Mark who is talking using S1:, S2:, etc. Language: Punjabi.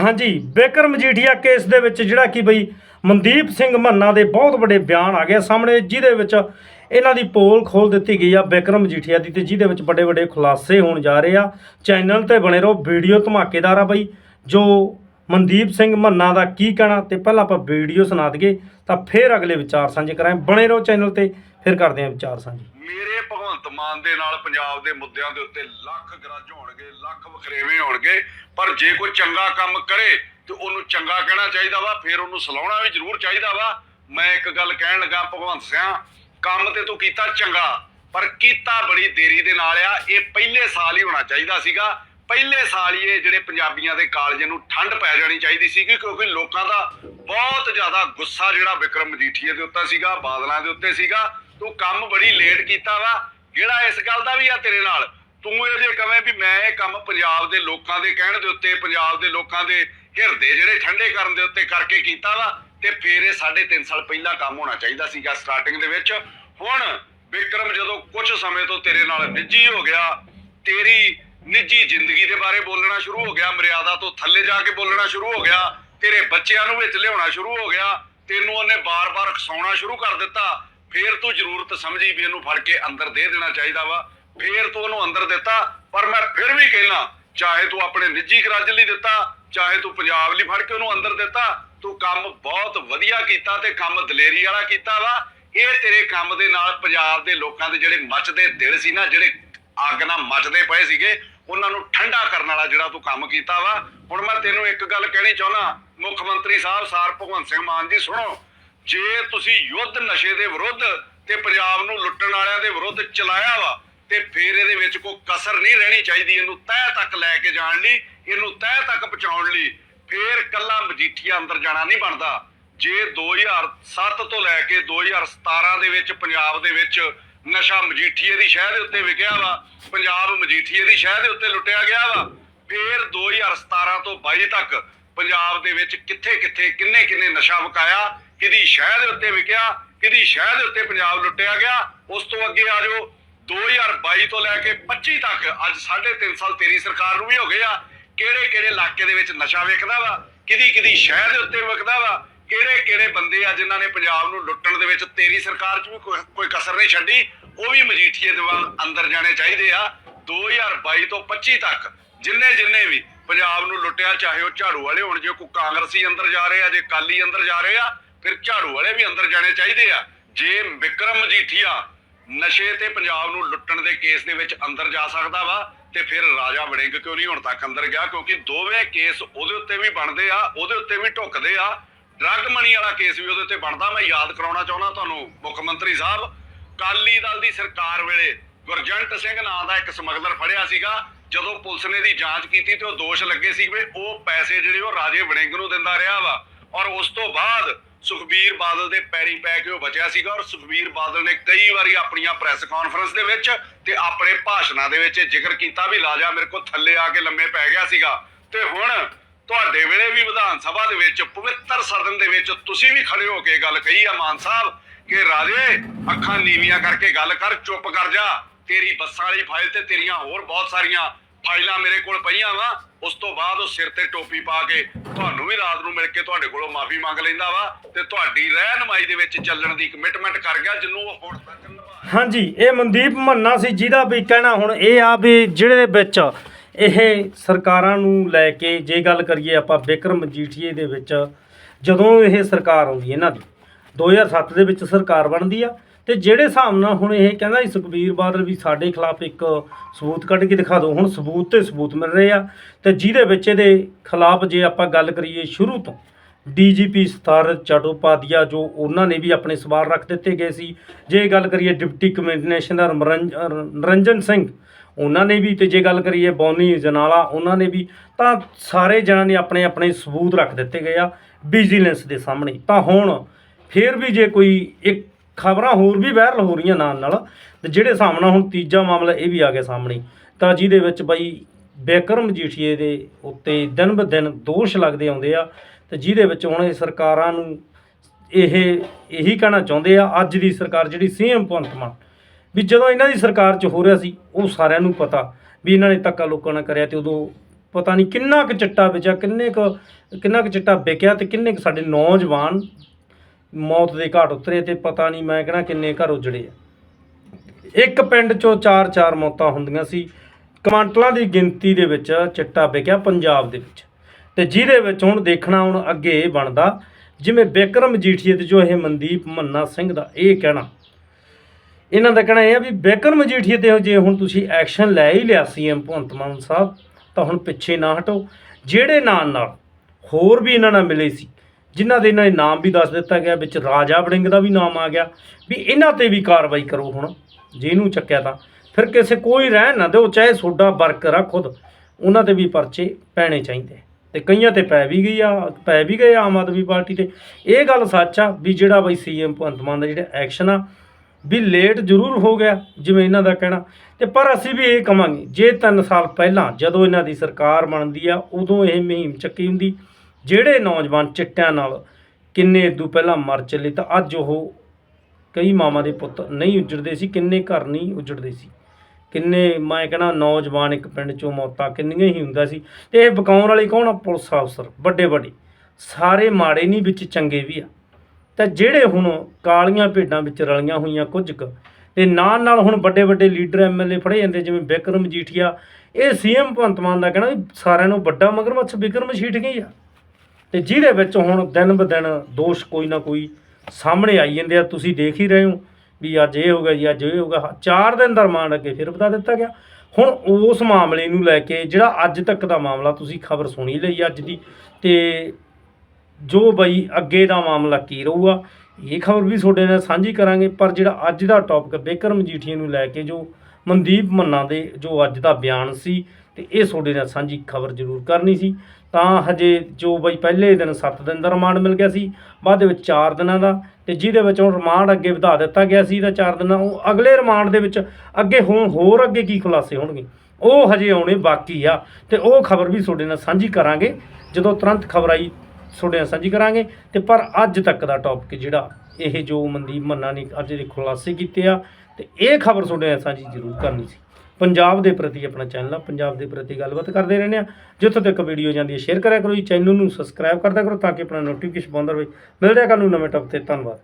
S1: ਹਾਂਜੀ, ਬੇਕਰ ਮਜੀਠੀਆ ਕੇਸ ਦੇ ਵਿੱਚ ਜਿਹੜਾ ਕਿ ਬਈ ਮਨਦੀਪ ਸਿੰਘ ਮੰਨਾ ਦੇ ਬਹੁਤ ਵੱਡੇ ਬਿਆਨ ਆ ਗਏ ਸਾਹਮਣੇ, ਜਿਹਦੇ ਵਿੱਚ ਇਹਨਾਂ ਦੀ ਪੋਲ ਖੋਲ ਦਿੱਤੀ ਗਈ ਆ ਬੇਕਰ ਮਜੀਠੀਆ ਦੀ ਤੇ ਜਿਹਦੇ ਵਿੱਚ ਵੱਡੇ ਵੱਡੇ ਖੁਲਾਸੇ ਹੋਣ ਜਾ ਰਹੇ ਆ। ਚੈਨਲ ਤੇ ਬਣੇ ਰਹੋ, ਵੀਡੀਓ ਧਮਾਕੇਦਾਰ ਆ ਬਈ, ਜੋ ਮਨਦੀਪ ਸਿੰਘ ਮੰਨਾ ਦਾ ਕੀ ਕਹਿਣਾ ਤੇ ਪਹਿਲਾਂ ਆਪਾਂ ਵੀਡੀਓ ਸੁਣਾ ਦਈਏ, ਤਾਂ ਫਿਰ ਅਗਲੇ ਵਿਚਾਰ ਸਾਂਝੇ ਕਰਾਂ ਬਣੇ ਰਹੋ ਚੈਨਲ ਤੇ, ਫਿਰ ਕਰਦੇ ਹਾਂ ਵਿਚਾਰ ਸਾਂਝੇ।
S2: ਮੇਰੇ ਭਗਵੰਤ ਮਾਨ ਦੇ ਨਾਲ ਪੰਜਾਬ ਦੇ ਮੁੱਦਿਆਂ ਦੇ ਉੱਤੇ ਲੱਖ ਗਰਜ ਹੋਣਗੇ, ਲੱਖ ਵਖਰੇਵੇਂ ਹੋਣਗੇ, ਪਰ ਜੇ ਕੋਈ ਚੰਗਾ ਕੰਮ ਕਰੇ ਤੇ ਉਹਨੂੰ ਚੰਗਾ ਕਹਿਣਾ ਚਾਹੀਦਾ ਵਾ, ਫਿਰ ਉਹਨੂੰ ਸਲਾਉਣਾ ਵੀ ਜ਼ਰੂਰ ਚਾਹੀਦਾ ਵਾ। ਮੈਂ ਇੱਕ ਗੱਲ ਕਹਿਣ ਲੱਗਾ ਭਗਵੰਤ ਸਿਆ, ਕੰਮ ਤੇ ਤੂੰ ਕੀਤਾ ਚੰਗਾ, ਪਰ ਕੀਤਾ ਬੜੀ ਦੇਰੀ ਦੇ ਨਾਲ ਆ, ਇਹ ਪਹਿਲੇ ਸਾਲ ਹੀ ਹੋਣਾ ਚਾਹੀਦਾ ਸੀਗਾ। ਪਹਿਲੇ ਸਾਲ ਹੀ ਇਹ ਜਿਹੜੇ ਪੰਜਾਬੀਆਂ ਦੇ ਕਾਲਜੇ ਨੂੰ ਠੰਡ ਪੈ ਜਾਣੀ ਚਾਹੀਦੀ ਸੀ ਕਿਉਂਕਿ ਲੋਕਾਂ ਦਾ ਬਹੁਤ ਜ਼ਿਆਦਾ ਗੁੱਸਾ ਜਿਹੜਾ ਵਿਕਰਮ ਮਜੀਠੀਏ ਦੇ ਉੱਤੇ ਸੀਗਾ, ਬਾਦਲਾਂ ਦੇ ਉੱਤੇ ਸੀਗਾ। ਤੂੰ ਕੰਮ ਬੜੀ ਲੇਟ ਕੀਤਾ ਵਾ। ਜਿਹੜਾ ਇਸ ਗੱਲ ਦਾ ਵੀ ਆ ਤੇਰੇ ਨਾਲ। ਤੂੰ ਇਹ ਜੇ ਕਵੇਂ ਵੀ ਮੈਂ ਇਹ ਕੰਮ ਪੰਜਾਬ ਦੇ ਲੋਕਾਂ ਦੇ ਕਹਿਣ ਦੇ ਉੱਤੇ, ਪੰਜਾਬ ਦੇ ਲੋਕਾਂ ਦੇ ਹਿਰਦੇ ਜਿਹੜੇ ਠੰਡੇ ਕਰਨ ਦੇ ਉੱਤੇ ਕਰਕੇ ਕੀਤਾ ਵਾ, ਤੇ ਫਿਰ ਇਹ 3.5 ਸਾਲ ਪਹਿਲਾਂ ਕੰਮ ਹੋਣਾ ਚਾਹੀਦਾ ਸੀਗਾ ਸਟਾਰਟਿੰਗ ਦੇ ਵਿੱਚ। ਹੁਣ ਵਿਕਰਮ ਜਦੋਂ ਕੁਝ ਸਮੇਂ ਤੋਂ ਤੇਰੇ ਨਾਲ ਨਿੱਜੀ ਹੋ ਗਿਆ, ਤੇਰੀ ਨਿੱਜੀ ਜ਼ਿੰਦਗੀ ਦੇ ਬਾਰੇ ਬੋਲਣਾ ਸ਼ੁਰੂ ਹੋ ਗਿਆ, ਮਰਿਆਦਾ ਤੋਂ ਥੱਲੇ ਜਾ ਕੇ ਬੋਲਣਾ ਸ਼ੁਰੂ ਹੋ ਗਿਆ, ਤੇਰੇ ਬੱਚਿਆਂ ਨੂੰ ਵਿੱਚ ਲਿਆਉਣਾ ਸ਼ੁਰੂ ਹੋ ਗਿਆ, ਤੈਨੂੰ ਉਹਨੇ ਬਾਰ-ਬਾਰ ਖਸਾਉਣਾ ਸ਼ੁਰੂ ਕਰ ਦਿੱਤਾ ਫੇਰ ਤੂੰ ਜ਼ਰੂਰਤ ਸਮਝੀ ਵੀ ਇਹਨੂੰ ਫੜ ਕੇ ਅੰਦਰ ਦੇ ਦੇਣਾ ਚਾਹੀਦਾ ਵਾ। ਫੇਰ ਤੂੰ ਉਹਨੂੰ ਅੰਦਰ ਦਿੱਤਾ, ਪਰ ਮੈਂ ਫਿਰ ਵੀ ਕਹਿਣਾ ਚਾਹੇ ਤੂੰ ਆਪਣੇ ਨਿੱਜੀ ਕਰਜ ਲਈ ਦਿੱਤਾ, ਚਾਹੇ ਤੂੰ ਪੰਜਾਬ ਲਈ ਫੜ ਕੇ ਉਹਨੂੰ ਅੰਦਰ ਦਿੱਤਾ, ਤੂੰ ਕੰਮ ਬਹੁਤ ਵਧੀਆ ਕੀਤਾ ਤੇ ਕੰਮ ਦਲੇਰੀ ਵਾਲਾ ਕੀਤਾ ਵਾ। ਇਹ ਤੇਰੇ ਕੰਮ ਦੇ ਨਾਲ ਪੰਜਾਬ ਦੇ ਲੋਕਾਂ ਦੇ ਜਿਹੜੇ ਮੱਚਦੇ ਦਿਲ ਸੀ ਨਾ, ਜਿਹੜੇ ਅੱਗ ਨਾਲ ਮੱਚਦੇ ਪਏ ਸੀਗੇ, ਉਹਨਾਂ ਨੂੰ ਠੰਡਾ ਕਰਨ ਵਾਲਾ ਜਿਹੜਾ ਤੂੰ ਕੰਮ ਕੀਤਾ ਵਾ। ਹੁਣ ਮੈਂ ਤੈਨੂੰ ਇੱਕ ਗੱਲ ਕਹਿਣੀ ਚਾਹੁੰਦਾ ਮੁੱਖ ਮੰਤਰੀ ਸਾਹਿਬ, ਸਾਰ ਭਗਵੰਤ ਸਿੰਘ ਮਾਨ ਜੀ, ਸੁਣੋ। ਜੇ ਤੁਸੀਂ ਯੁੱਧ ਨਸ਼ੇ ਦੇ ਵਿਰੁੱਧ ਤੇ ਪੰਜਾਬ ਨੂੰ ਲੁੱਟਣ ਵਾਲਿਆਂ ਦੇ ਵਿਰੁੱਧ ਚਲਾਇਆ ਵਾ, ਤੇ ਫੇਰ ਇਹਦੇ ਵਿੱਚ ਕੋਈ ਕਸਰ ਨਹੀਂ ਰਹਿਣੀ ਚਾਹੀਦੀ, ਇਹਨੂੰ ਤਹਿ ਤੱਕ ਲੈ ਕੇ ਜਾਣ ਲਈ, ਇਹਨੂੰ ਤਹਿ ਤੱਕ ਪਹੁੰਚਾਉਣ ਲਈ, ਫੇਰ ਕੱਲਾ ਮਜੀਠੀਆ ਅੰਦਰ ਜਾਣਾ ਨਹੀਂ ਬਣਦਾ। ਜੇ 2007 ਤੋਂ ਲੈ ਕੇ 2017 ਦੇ ਵਿੱਚ ਪੰਜਾਬ ਦੇ ਵਿੱਚ ਨਸ਼ਾ ਮਜੀਠੀਏ ਦੀ ਸ਼ਹਿਰ ਦੇ ਉੱਤੇ ਵਿਕਿਆ ਵਾ, ਪੰਜਾਬ ਮਜੀਠੀਏ ਦੀ ਸ਼ਹਿਰ ਦੇ ਉੱਤੇ ਲੁੱਟਿਆ ਗਿਆ ਵਾ, ਫੇਰ 2017 ਤੋਂ 22 ਤੱਕ ਪੰਜਾਬ ਦੇ ਵਿੱਚ ਕਿੱਥੇ ਕਿੱਥੇ ਕਿੰਨੇ ਕਿੰਨੇ ਨਸ਼ਾ ਵਿਕਾਇਆ ਕਿਹਦੀ ਸ਼ਹਿ ਦੇ ਉੱਤੇ ਵਿਕਿਆ, ਕਿਹਦੀ ਸ਼ਹਿ ਦੇ ਉੱਤੇ ਪੰਜਾਬ ਲੁੱਟਿਆ ਗਿਆ, ਉਸ ਤੋਂ ਅੱਗੇ ਆ ਜਾਓ। 2022 ਤੋਂ ਲੈ ਕੇ 25 ਤੱਕ ਅੱਜ 3.5 ਸਾਲ ਤੇਰੀ ਸਰਕਾਰ ਨੂੰ ਵੀ ਹੋ ਗਏ ਆ। ਕਿਹੜੇ ਕਿਹੜੇ ਇਲਾਕੇ ਦੇ ਵਿੱਚ ਨਸ਼ਾ ਵਿਕਦਾ ਵਾ, ਕਿਹਦੀ ਕਿਹਦੀ ਸ਼ਹਿਰ ਦੇ ਉੱਤੇ ਵਿਕਦਾ ਵਾ, ਕਿਹੜੇ ਕਿਹੜੇ ਬੰਦੇ ਆ ਜਿਨ੍ਹਾਂ ਨੇ ਪੰਜਾਬ ਨੂੰ ਲੁੱਟਣ ਦੇ ਵਿੱਚ ਤੇਰੀ ਸਰਕਾਰ 'ਚ ਵੀ ਕੋਈ ਕਸਰ ਨਹੀਂ ਛੱਡੀ। ਉਹ ਵੀ ਮਜੀਠੀਏ ਦੇ ਵੱਲ ਅੰਦਰ ਜਾਣੇ ਚਾਹੀਦੇ ਆ। 2022 ਤੋਂ 25 ਤੱਕ ਜਿੰਨੇ ਜਿੰਨੇ ਵੀ ਪੰਜਾਬ ਨੂੰ ਲੁੱਟਿਆ, ਚਾਹੇ ਉਹ ਝਾੜੂ ਵਾਲੇ ਹੋਣ, ਜੇ ਕੋਈ ਕਾਂਗਰਸੀ ਅੰਦਰ ਜਾ ਰਹੇ ਆ, ਜੇ ਕਾਲੀ ਅੰਦਰ ਜਾ ਰਹੇ ਆ ਫਿਰ ਝਾੜੂ ਵਾਲੇ ਵੀ ਅੰਦਰ ਜਾਣੇ ਚਾਹੀਦੇ ਆ। ਜੇ ਵਿਕਰਮ ਮਜੀਠੀਆ ਨਸ਼ੇ ਤੇ ਪੰਜਾਬ ਨੂੰ ਲੁੱਟਣ ਦੇ ਕੇਸ ਦੇ ਵਿੱਚ ਅੰਦਰ ਜਾ ਸਕਦਾ ਵਾ, ਤੇ ਫਿਰ ਰਾਜਾ ਵੜਿੰਗ ਕਿਉਂ ਨਹੀਂ ਹੁਣ ਤੱਕ ਅੰਦਰ ਗਿਆ? ਕਿਉਂਕਿ ਦੋਵੇਂ ਕੇਸ ਉਹਦੇ ਉੱਤੇ ਵੀ ਬਣਦੇ ਆ, ਉਹਦੇ ਉੱਤੇ ਵੀ ਢੁੱਕਦੇ ਆ। ਡਰੱਗ ਮਨੀ ਵਾਲਾ ਕੇਸ ਵੀ ਉਹਦੇ ਉੱਤੇ ਬਣਦਾ, ਮੈਂ ਯਾਦ ਕਰਾਉਣਾ ਚਾਹੁੰਦਾ ਤੁਹਾਨੂੰ, ਮੁੱਖ ਮੰਤਰੀ ਸਾਹਿਬ। ਕਾਲੀ ਦਲ ਦੀ ਸਰਕਾਰ ਵੇਲੇ ਗੁਰਜੰਟ ਸਿੰਘ ਨਾਂ ਦਾ ਇੱਕ ਸਮਗਲਰ ਫੜਿਆ ਸੀਗਾ। ਜਦੋਂ ਪੁਲਿਸ ਨੇ ਦੀ ਜਾਂਚ ਕੀਤੀ ਤੇ ਉਹ ਦੋਸ਼ ਲੱਗੇ ਸੀ ਵੀ ਉਹ ਪੈਸੇ ਜਿਹੜੇ ਉਹ ਰਾਜੇ ਵੜਿੰਗ ਨੂੰ ਦਿੰਦਾ ਰਿਹਾ ਵਾ। ਔਰ ਉਸ ਤੋਂ ਬਾਅਦ ਸੁਖਬੀਰ ਬਾਦਲ ਦੇ ਪੈਰੀ ਪੈ ਕੇ ਉਹ ਬਚਿਆ ਸੀਗਾ ਔਰ ਸੁਖਬੀਰ ਬਾਦਲ ਨੇ ਕਈ ਵਾਰੀ ਆਪਣੀਆਂ ਪ੍ਰੈਸ ਕਾਨਫਰੰਸ ਦੇ ਵਿੱਚ ਤੇ ਆਪਣੇ ਭਾਸ਼ਣਾਂ ਦੇ ਵਿੱਚ ਜ਼ਿਕਰ ਕੀਤਾ ਵੀ ਰਾਜਾ ਮੇਰੇ ਕੋਲ ਥੱਲੇ ਆ ਕੇ ਲੰਮੇ ਪੈ ਗਿਆ ਸੀਗਾ। ਤੇ ਹੁਣ ਤੁਹਾਡੇ ਵੇਲੇ ਵੀ ਵਿਧਾਨ ਸਭਾ ਦੇ ਵਿੱਚ ਪਵਿੱਤਰ ਸਦਨ ਦੇ ਵਿੱਚ ਤੁਸੀਂ ਵੀ ਖੜੇ ਹੋ ਕੇ ਗੱਲ ਕਹੀ ਆ ਮਾਨ ਸਾਹਿਬ ਕਿ ਰਾਜੇ, ਅੱਖਾਂ ਨੀਵੀਆਂ ਕਰਕੇ ਗੱਲ ਕਰ, ਚੁੱਪ ਕਰ ਜਾ। ਤੇਰੀ ਬੱਸਾਂ ਵਾਲੀ ਫਾਈਲ ਤੇ ਤੇਰੀਆਂ ਹੋਰ ਬਹੁਤ ਸਾਰੀਆਂ ਫਾਈਲਾਂ ਮੇਰੇ ਕੋਲ ਪਈਆਂ ਵਾ, ਉਸ ਤੋਂ ਬਾਅਦ ਉਹ ਸਿਰ ਤੇ ਟੋਪੀ ਪਾ ਕੇ ਤੁਹਾਨੂੰ ਵੀ ਰਾਤ ਨੂੰ ਮਿਲ ਕੇ ਤੁਹਾਡੇ ਕੋਲੋਂ ਮਾਫੀ ਮੰਗ ਲੈਂਦਾ ਵਾ ਤੇ ਤੁਹਾਡੀ ਰਹਿਨਮਾਈ ਦੇ ਵਿੱਚ ਚੱਲਣ ਦੀ ਕਮਿਟਮੈਂਟ ਕਰ ਗਿਆ ਜਿਹਨੂੰ ਉਹ ਹੁਣ ਤੱਕ ਨਿਭਾ
S1: ਹਾਂਜੀ, ਇਹ ਮਨਦੀਪ ਮੰਨਾ ਸੀ, ਜਿਹਦਾ ਵੀ ਕਹਿਣਾ ਹੁਣ ਇਹ ਆ ਵੀ ਜਿਹੜੇ ਵਿੱਚ ਇਹ ਸਰਕਾਰਾਂ ਨੂੰ ਲੈ ਕੇ ਜੇ ਗੱਲ ਕਰੀਏ ਆਪਾਂ ਬਿਕਰਮ ਮਜੀਠੀਏ ਦੇ ਵਿੱਚ, ਜਦੋਂ ਇਹ ਸਰਕਾਰ ਆਉਂਦੀ ਇਹਨਾਂ ਦੀ 2007 ਦੇ ਵਿੱਚ ਸਰਕਾਰ ਬਣਦੀ ਆ ਤੇ ਜਿਹੜੇ ਹਿਸਾਬ ਨਾਲ ਹੁਣ ਇਹ ਕਹਿੰਦਾ ਸੀ ਸੁਖਬੀਰ ਬਾਦਲ ਵੀ ਸਾਡੇ ਖਿਲਾਫ ਇੱਕ ਸਬੂਤ ਕੱਢ ਕੇ ਦਿਖਾ ਦਿਓ ਹੁਣ ਸਬੂਤ ਤੇ ਸਬੂਤ ਮਿਲ ਰਹੇ ਆ ਤੇ ਜਿਹਦੇ ਵਿੱਚ ਇਹਦੇ ਖਿਲਾਫ ਜੇ ਆਪਾਂ ਗੱਲ ਕਰੀਏ ਸ਼ੁਰੂ ਤੋਂ ਡੀਜੀਪੀ ਸਤਾਰ ਚਟੋਪਾਧਿਆ ਜੋ ਉਹਨਾਂ ਨੇ ਵੀ ਆਪਣੇ ਸਵਾਲ ਰੱਖ ਦਿੱਤੇ ਗਏ ਸੀ। ਜੇ ਗੱਲ ਕਰੀਏ ਡਿਪਟੀ ਕਮਿਸ਼ਨਰ ਮਰੰਜ- ਅਹ ਨਰਿੰਜਨ ਸਿੰਘ ਉਹਨਾਂ ਨੇ ਵੀ ਤੇ ਜੇ ਗੱਲ ਕਰੀਏ ਬੌਨੀ ਜਨਾਲਾ ਉਹਨਾਂ ਨੇ ਵੀ ਤਾਂ ਸਾਰੇ ਜਣਾਂ ਨੇ ਆਪਣੇ ਆਪਣੇ ਸਬੂਤ ਰੱਖ ਦਿੱਤੇ ਗਏ ਆ ਵਿਜੀਲੈਂਸ ਦੇ ਸਾਹਮਣੇ। ਤਾਂ ਹੁਣ ਫਿਰ ਵੀ ਜੇ ਕੋਈ ਇੱਕ ਖਬਰਾਂ ਹੋਰ ਵੀ ਵਾਇਰਲ ਹੋ ਰਹੀਆਂ ਨਾਲ ਨਾਲ ਤੇ ਜਿਹੜੇ ਹਿਸਾਬ ਹੁਣ ਤੀਜਾ ਮਾਮਲਾ ਇਹ ਵੀ ਆ ਗਿਆ ਸਾਹਮਣੇ, ਤਾਂ ਜਿਹਦੇ ਵਿੱਚ ਬਈ ਬੇਕਰਮ ਜੀਠੀਏ ਦੇ ਉੱਤੇ ਦਿਨ ਬ ਦਿਨ ਦੋਸ਼ ਲੱਗਦੇ ਆਉਂਦੇ ਆ ਤੇ ਜਿਹਦੇ ਵਿੱਚ ਹੁਣ ਇਹ ਸਰਕਾਰਾਂ ਨੂੰ ਇਹ ਇਹੀ ਕਹਿਣਾ ਚਾਹੁੰਦੇ ਆ, ਅੱਜ ਦੀ ਸਰਕਾਰ ਜਿਹੜੀ ਸੀਐਮ ਭਗਵੰਤ ਮਾਨ, ਵੀ ਜਦੋਂ ਇਹਨਾਂ ਦੀ ਸਰਕਾਰ 'ਚ ਹੋ ਰਿਹਾ ਸੀ, ਉਹ ਸਾਰਿਆਂ ਨੂੰ ਪਤਾ ਵੀ ਇਹਨਾਂ ਨੇ ਧੱਕਾ ਲੋਕਾਂ ਨਾਲ ਕਰਿਆ ਤੇ ਉਦੋਂ ਪਤਾ ਨਹੀਂ ਕਿੰਨਾ ਕੁ ਚਿੱਟਾ ਵੇਚਿਆ ਕਿੰਨੇ ਕੁ ਕਿੰਨਾ ਕੁ ਚਿੱਟਾ ਵਿਕਿਆ ਤੇ ਕਿੰਨੇ ਕੁ ਸਾਡੇ ਨੌਜਵਾਨ ਮੌਤ ਦੇ ਘਾਟ ਉਤਰੇ ਤੇ ਪਤਾ ਨਹੀਂ ਮੈਂ ਕਹਿਣਾ ਕਿੰਨੇ ਘਰ ਉਜੜੇ ਆ। ਇੱਕ ਪਿੰਡ ਚੋਂ ਚਾਰ ਚਾਰ ਮੌਤਾਂ ਹੁੰਦੀਆਂ ਸੀ। ਕਮਾਂਟਲਾਂ ਦੀ ਗਿਣਤੀ ਦੇ ਵਿੱਚ ਚਿੱਟਾ ਵਿਕਿਆ ਪੰਜਾਬ ਦੇ ਵਿੱਚ। ਤੇ ਜਿਹਦੇ ਵਿੱਚ ਹੁਣ ਦੇਖਣਾ ਹੁਣ ਅੱਗੇ ਇਹ ਬਣਦਾ, ਜਿਵੇਂ ਬਿਕਰਮ ਮਜੀਠੀਏ ਤੇ ਜੋ ਇਹ ਮਨਦੀਪ ਮੰਨਾ ਸਿੰਘ ਦਾ ਇਹ ਕਹਿਣਾ। ਇਹਨਾਂ ਦਾ ਕਹਿਣਾ ਇਹ ਆ ਵੀ ਬਿਕਰਮ ਮਜੀਠੀਏ ਤੇ ਜੇ ਹੁਣ ਤੁਸੀਂ ਐਕਸ਼ਨ ਲੈ ਹੀ ਲਿਆ ਸੀ ਸੀਐਮ ਭਗਵੰਤ ਮਾਨ ਸਾਹਿਬ, ਤਾਂ ਹੁਣ ਪਿੱਛੇ ਨਾ ਹਟੋ। ਜਿਹੜੇ ਨਾਂ ਨਾਲ ਹੋਰ ਵੀ ਇਹਨਾਂ ਨਾਲ ਮਿਲੇ ਸੀ ਜਿਨ੍ਹਾਂ ਦੇ ਇਹਨਾਂ ਦੇ ਨਾਮ ਵੀ ਦੱਸ ਦਿੱਤਾ ਗਿਆ, ਵਿੱਚ ਰਾਜਾ ਵੜਿੰਗ ਦਾ ਵੀ ਨਾਮ ਆ ਗਿਆ, ਵੀ ਇਹਨਾਂ ਤੇ ਵੀ ਕਾਰਵਾਈ ਕਰੋ ਹੁਣ, ਜੇ ਇਹਨੂੰ ਚੱਕਿਆ ਤਾਂ। ਫਿਰ ਕਿਸੇ ਕੋਈ ਰਹਿਣ ਨਾ ਦਿਓ, ਚਾਹੇ ਸੋਡਾ ਵਰਕਰ ਆ ਖੁਦ, ਉਹਨਾਂ ਤੇ ਵੀ ਪਰਚੇ ਪੈਣੇ ਚਾਹੀਦੇ। ਤੇ ਕਈਆਂ ਤੇ ਪੈ ਵੀ ਗਈ ਆ, ਪੈ ਵੀ ਗਏ ਆਮ ਆਦਮੀ ਪਾਰਟੀ ਤੇ। ਇਹ ਗੱਲ ਸੱਚ ਆ ਵੀ ਜਿਹੜਾ ਬਈ ਸੀਐਮ ਭਗਵੰਤ ਮਾਨ ਦਾ ਜਿਹੜਾ ਐਕਸ਼ਨ ਆ, ਵੀ ਲੇਟ ਜ਼ਰੂਰ ਹੋ ਗਿਆ, ਜਿਵੇਂ ਇਹਨਾਂ ਦਾ ਕਹਿਣਾ। ਤੇ ਪਰ ਅਸੀਂ ਵੀ ਇਹ ਕਵਾਂਗੇ, ਜੇ 3 ਸਾਲ ਪਹਿਲਾਂ ਜਦੋਂ ਇਹਨਾਂ ਦੀ ਸਰਕਾਰ ਬਣਦੀ ਆ, ਉਦੋਂ ਇਹ ਮੁਹਿੰਮ ਚੱਕੀ ਹੁੰਦੀ। ਜਿਹੜੇ ਨੌਜਵਾਨ ਚਿੱਟਿਆਂ ਨਾਲ ਕਿੰਨੇ ਇਦੋਂ ਪਹਿਲਾਂ ਮਰ ਚੱਲੇ ਤਾਂ ਅੱਜ ਉਹ ਕਈ ਮਾਵਾਂ ਦੇ ਪੁੱਤ ਨਹੀਂ ਉਜੜਦੇ ਸੀ, ਕਿੰਨੇ ਘਰ ਨਹੀਂ ਉਜੜਦੇ ਸੀ। ਕਿੰਨੇ, ਮੈਂ ਕਹਿੰਦਾ ਨੌਜਵਾਨ ਇੱਕ ਪਿੰਡ ਚੋਂ ਮੌਤਾਂ ਕਿੰਨੀਆਂ ਹੀ ਹੁੰਦਾ ਸੀ। ਤੇ ਇਹ ਬਕਾਉਣ ਵਾਲੇ ਕੌਣ ਆ? ਪੁਲਿਸ ਅਫਸਰ ਵੱਡੇ ਵੱਡੇ। ਸਾਰੇ ਮਾੜੇ ਨਹੀਂ, ਵਿੱਚ ਚੰਗੇ ਵੀ ਆ। ਤਾਂ ਜਿਹੜੇ ਹੁਣ ਕਾਲੀਆਂ ਭੇਡਾਂ ਵਿੱਚ ਰਲੀਆਂ ਹੋਈਆਂ ਕੁਝ ਕੁ, ਤੇ ਨਾਲ ਨਾਲ ਹੁਣ ਵੱਡੇ ਵੱਡੇ ਲੀਡਰ ਐਮਐਲਏ ਫੜੇ ਜਾਂਦੇ, ਜਿਵੇਂ ਬਿਕਰਮ ਮਜੀਠੀਆ ਇਹ ਸੀਐਮ ਭਗਵੰਤ ਮਾਨ ਦਾ ਕਹਿਣਾ ਵੀ ਸਾਰਿਆਂ ਨੂੰ ਵੱਡਾ ਮਗਰਮੱਛ ਬਿਕਰਮ ਮਜੀਠੀਆ ਹੀ ਆ। ਤੇ ਜਿਹਦੇ ਵਿੱਚ ਹੁਣ ਦਿਨ ਬ ਦਿਨ ਦੋਸ਼ ਕੋਈ ਨਾ ਕੋਈ ਸਾਹਮਣੇ ਆਈ ਜਾਂਦੇ ਆ। ਤੁਸੀਂ ਦੇਖ ਹੀ ਰਹੇ ਹੋ ਵੀ ਅੱਜ ਇਹ ਹੋ ਗਿਆ ਜੀ, ਅੱਜ ਇਹ ਹੋ ਗਿਆ। ਚਾਰ ਦਿਨ ਦਾ ਰਿਮਾਂਡ ਅੱਗੇ ਫਿਰ ਵਧਾ ਦਿੱਤਾ ਗਿਆ। ਹੁਣ ਉਸ ਮਾਮਲੇ ਨੂੰ ਲੈ ਕੇ ਜਿਹੜਾ ਅੱਜ ਤੱਕ ਦਾ ਮਾਮਲਾ, ਤੁਸੀਂ ਖਬਰ ਸੁਣੀ ਲਈ ਅੱਜ ਦੀ, ਤੇ ਜੋ ਬਈ ਅੱਗੇ ਦਾ ਮਾਮਲਾ ਕੀ ਰਹੂਗਾ, ਇਹ ਖਬਰ ਵੀ ਤੁਹਾਡੇ ਨਾਲ ਸਾਂਝੀ ਕਰਾਂਗੇ। ਪਰ ਜਿਹੜਾ ਅੱਜ ਦਾ ਟੌਪਿਕ ਬੇਕਰਮ ਜੀਠੀਏ ਨੂੰ ਲੈ ਕੇ ਜੋ ਮਨਦੀਪ ਮੰਨਾ ਦੇ ਜੋ ਅੱਜ ਦਾ ਬਿਆਨ ਸੀ ਤੇ ਇਹ ਤੁਹਾਡੇ ਨਾਲ ਸਾਂਝੀ ਖਬਰ ਜ਼ਰੂਰ ਕਰਨੀ ਸੀ। ਤਾਂ ਹਜੇ ਜੋ ਬਈ ਪਹਿਲੇ ਦਿਨ 7 ਦਿਨ ਦਾ ਰਿਮਾਂਡ ਮਿਲ ਗਿਆ ਸੀ, ਬਾਅਦ ਦੇ ਵਿੱਚ 4 ਦਿਨਾਂ ਦਾ ਤੇ ਜਿਹਦੇ ਵਿੱਚ ਹੁਣ ਰਿਮਾਂਡ ਅੱਗੇ ਵਧਾ ਦਿੱਤਾ ਗਿਆ ਸੀ ਤਾਂ 4 ਦਿਨਾਂ, ਉਹ ਅਗਲੇ ਰਿਮਾਂਡ ਦੇ ਵਿੱਚ ਅੱਗੇ ਹੁਣ ਹੋਰ ਅੱਗੇ ਕੀ ਖੁਲਾਸੇ ਹੋਣਗੇ, ਉਹ ਹਜੇ ਆਉਣੇ ਬਾਕੀ ਆ ਤੇ ਉਹ ਖਬਰ ਵੀ ਤੁਹਾਡੇ ਨਾਲ ਸਾਂਝੀ ਕਰਾਂਗੇ, ਜਦੋਂ ਤੁਰੰਤ ਖਬਰ ਆਈ ਤੁਹਾਡੇ ਨਾਲ ਸਾਂਝੀ ਕਰਾਂਗੇ। ਤੇ ਪਰ ਅੱਜ ਤੱਕ ਦਾ ਟੌਪਿਕ ਜਿਹੜਾ ਇਹ ਜੋ ਮਨਦੀਪ ਮੰਨਾ ਨੇ ਅੱਜ ਦੇ ਖੁਲਾਸੇ ਕੀਤੇ ਆ, ਤੇ ਇਹ ਖਬਰ ਤੁਹਾਡੇ ਨਾਲ ਸਾਂਝੀ ਜ਼ਰੂਰ ਕਰਨੀ ਸੀ। ਪੰਜਾਬ ਦੇ ਪ੍ਰਤੀ ਆਪਣਾ ਚੈਨਲ ਆ, ਪੰਜਾਬ ਦੇ ਪ੍ਰਤੀ ਗੱਲਬਾਤ ਕਰਦੇ ਰਹਿੰਦੇ ਆ। ਜਿੱਥੋਂ ਤੱਕ ਵੀਡੀਓ ਜਾਂਦੀ ਹੈ ਸ਼ੇਅਰ ਕਰਿਆ ਕਰੋ ਜੀ ਚੈਨਲ ਨੂੰ ਸਬਸਕ੍ਰਾਈਬ ਕਰਦਾ ਕਰੋ ਤਾਂ ਕਿ ਆਪਣਾ ਨੋਟੀਫਿਕੇਸ਼ਨ ਪਾਉਂਦਾ ਰਹੇ। ਮਿਲਦੇ ਆ ਕੱਲ੍ਹ ਨੂੰ ਨਵੇਂ ਟੌਪਿਕ ਤੇ, ਧੰਨਵਾਦ।